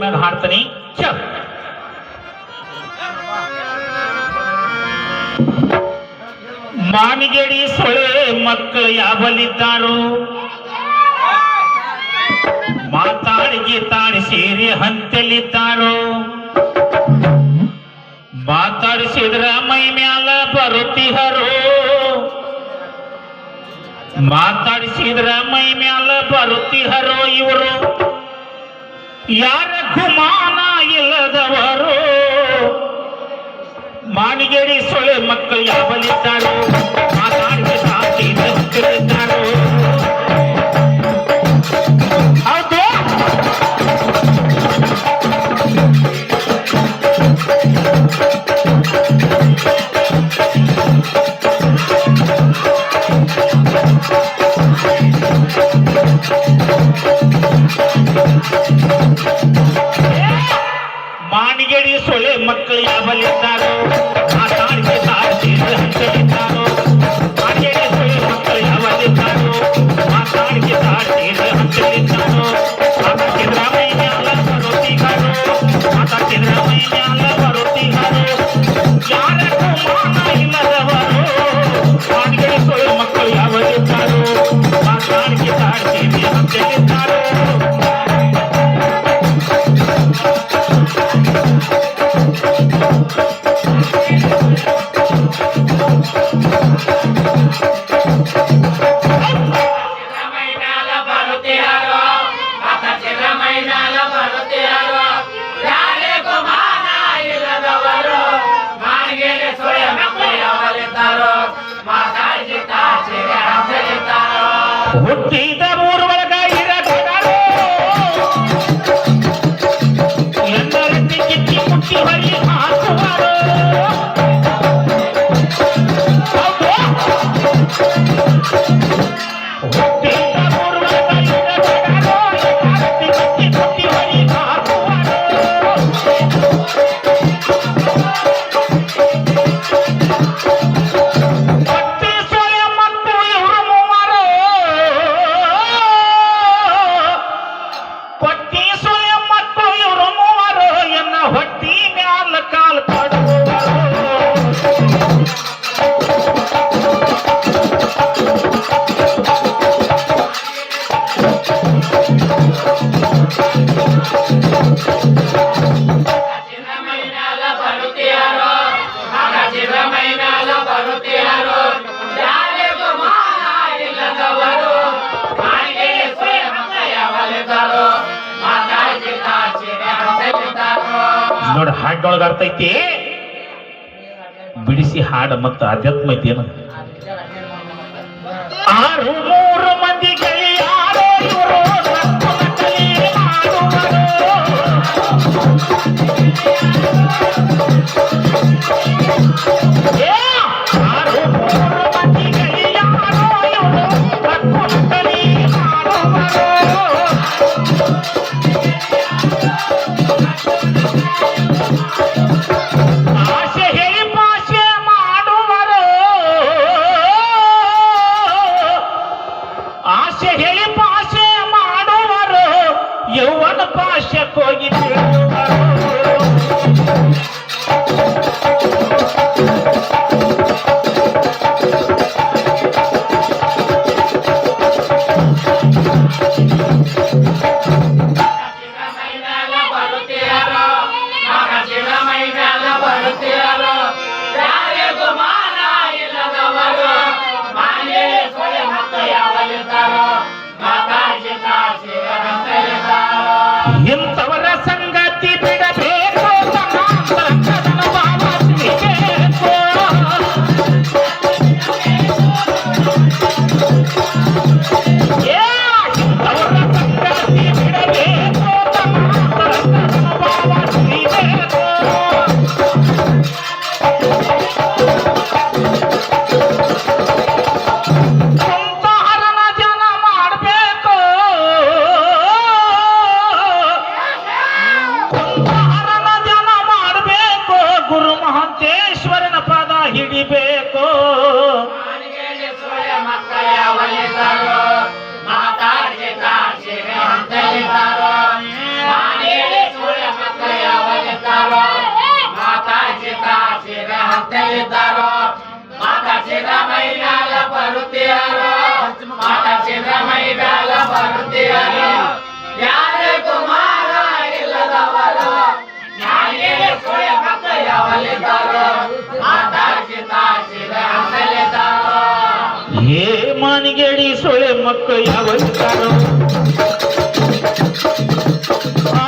ಮ್ಯಾಗ ಹಾಡ್ತಾನೆ. ಕೇಳ ಸೊಳೆ ಮಕ್ಕಳು ಯಾವಲಿದ್ದಾರೋ ಮಾತಾಡಿಗೆ ತಾಡಿ ಸೇರಿ ಹಂತಲಿದ್ದಾರೋ ಮಾತಾಡಿಸಿದ್ರ ಮೈ ಮ್ಯಾಲ ಬರುತ್ತಿಹರು ಮಾತಾಡಿಸಿದ್ರ ಮೈ ಮ್ಯಾಲ ಬರುತ್ತಿಹರೋ ಇವರು? ಯಾರ ಕುಮಾನ ಇಲ್ಲದವರು? ಮಾಣಿಗೇರಿ ಸೊಳೆ ಮಕ್ಕಳು ಯಾವಲಿದ್ದಾರೋ அவன் ಹುಟ್ಟಿದ ಮೂರುವರೆಗ ಇರಬೇಕಾರೋ ಎಲ್ಲರನ್ನು ಕಿತ್ತಿ ನೋಡಿ ಹಾಡೊಳಗ ಅರ್ಥ ಐತಿ? ಬಿಡಿಸಿ ಹಾಡ ಮತ್ತು ಅಧ್ಯಾತ್ಮ ಐತಿ ಏನು? ಆರು ಮೂರು ಮಂದಿ ಆರು సిద్ధమైనాల పరుతేయారు మాట సిద్ధమైనాల పరుతేయారు ಯಾರ ಕುಮಾರ ಇಲ್ಲದವರು ನಾನೇ ಕೊಯ ಮಕ್ಕ ಯಾವಲಿದ್ದಾರೋ ಆತಾಚಿ ತಾಚಿರ ಅಸಲಿದ್ದಾರೋ ಏ ಮಾನಿಗೆಡಿ ಸೊಳೆ ಮಕ್ಕ ಯಾವಲಿದ್ದಾರೋ ಆ